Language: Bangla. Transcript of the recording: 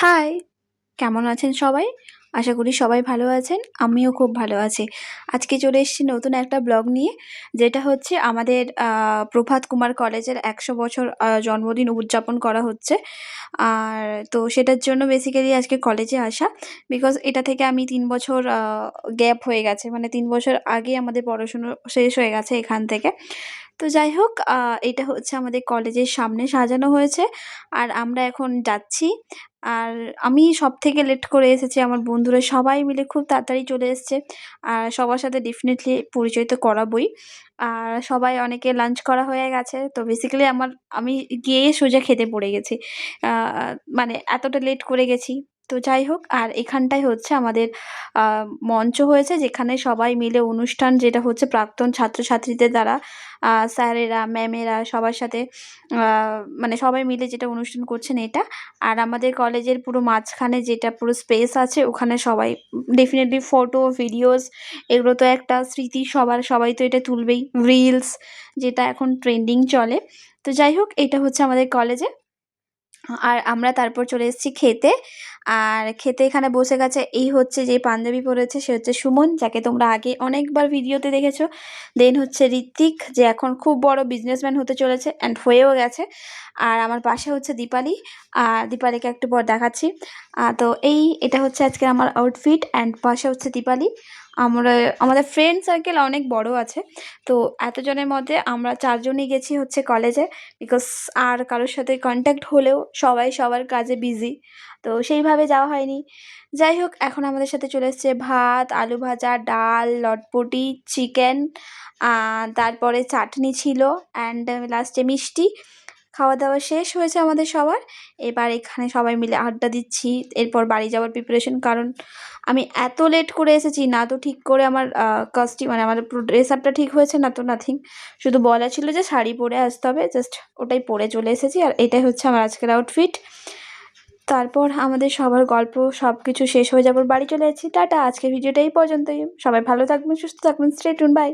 হাই কেমন আছেন সবাই? আশা করি সবাই ভালো আছেন, আমিও খুব ভালো আছি। আজকে চলে এসেছি নতুন একটা ব্লগ নিয়ে, যেটা হচ্ছে আমাদের প্রভাত কুমার কলেজের একশো বছর জন্মদিন উদযাপন করা হচ্ছে। আর তো সেটার জন্য বেসিক্যালি আজকে কলেজে আসা বিকজ এটা থেকে আমি তিন বছর গ্যাপ হয়ে গেছে। মানে তিন বছর আগে আমাদের পড়াশুনো শেষ হয়ে গেছে এখান থেকে। তো যাই হোক এটা হচ্ছে আমাদের কলেজের সামনে সাজানো হয়েছে। আর আমরা এখন যাচ্ছি। আর আমি সব থেকে লেট করে এসেছি, আমার বন্ধুরা সবাই মিলে খুব তাড়াতাড়ি চলে এসছে। আর সবার সাথে ডেফিনেটলি পরিচয় তো করাবই। আর সবাই অনেকে লাঞ্চ করা হয়ে গেছে, তো বেসিক্যালি আমার, আমি গিয়ে সোজা খেতে পড়ে গেছি। মানে এতটা লেট করে গেছি। তো যাই হোক, আর এখানটাই হচ্ছে আমাদের মঞ্চ হয়েছে যেখানে সবাই মিলে অনুষ্ঠান যেটা হচ্ছে প্রাক্তন ছাত্রছাত্রীদের দ্বারা স্যারেরা, ম্যামেরা সবার সাথে মানে সবাই মিলে যেটা অনুষ্ঠান করছেন এটা। আর আমাদের কলেজের পুরো মাঝখানে যেটা পুরো স্পেস আছে, ওখানে সবাই ডেফিনেটলি ফটো ভিডিওস এগুলো তো একটা স্মৃতি সবার, সবাই তো এটা তুলবেই। রিলস যেটা এখন ট্রেন্ডিং চলে। তো যাই হোক, এটা হচ্ছে আমাদের কলেজে। আর আমরা তারপর চলে এসেছি খেতে। আর খেতে এখানে বসে গেছে এই হচ্ছে যে পাঞ্জাবি পরেছে, সে হচ্ছে সুমন, যাকে তোমরা আগে অনেকবার ভিডিওতে দেখেছ। দেন হচ্ছে ঋত্বিক, যে এখন খুব বড় বিজনেসম্যান হতে চলেছে অ্যান্ড হয়েও গেছে। আর আমার পাশে হচ্ছে দীপালি, আর দীপালিকে একটু পর দেখাচ্ছি। তো এই, এটা হচ্ছে আজকে আমার আউটফিট অ্যান্ড পাশে হচ্ছে দীপালি। আমরা, আমাদের ফ্রেন্ড সার্কেল অনেক বড় আছে। তো এতজনের মধ্যে আমরা চারজনই গেছি হচ্ছে কলেজে বিকজ আর কারোর সাথে কন্ট্যাক্ট হলেও সবাই সবার কাজে বিজি তো সেইভাবে যাওয়া হয়নি। যাই হোক, এখন আমাদের সাথে চলে এসছে ভাত, আলু ভাজা, ডাল, লটপটি চিকেন তারপরে চাটনি ছিল অ্যান্ড লাস্টে মিষ্টি। খাওয়া দাওয়া শেষ হয়েছে আমাদের সবার। এবার এখানে সবাই মিলে আড্ডা দিচ্ছি, এরপর বাড়ি যাওয়ার প্রিপারেশন কারণ আমি এত লেট করে এসেছি, না তো ঠিক করে আমার কাস্টি মানে আমার ড্রেস আপটা ঠিক হয়েছে, না তো নাথিং শুধু বলা ছিল যে শাড়ি পরে আসতে হবে জাস্ট ওটাই পরে চলে এসেছি আর এটাই হচ্ছে আমার আজকের আউটফিট তারপর আমাদের সবার গল্প সব কিছু শেষ হয়ে যাবার বাড়ি চলে যাচ্ছি। টাটা, আজকের ভিডিওটা এই পর্যন্তই। সবাই ভালো থাকবেন, সুস্থ থাকবেন স্ট্রেট বাই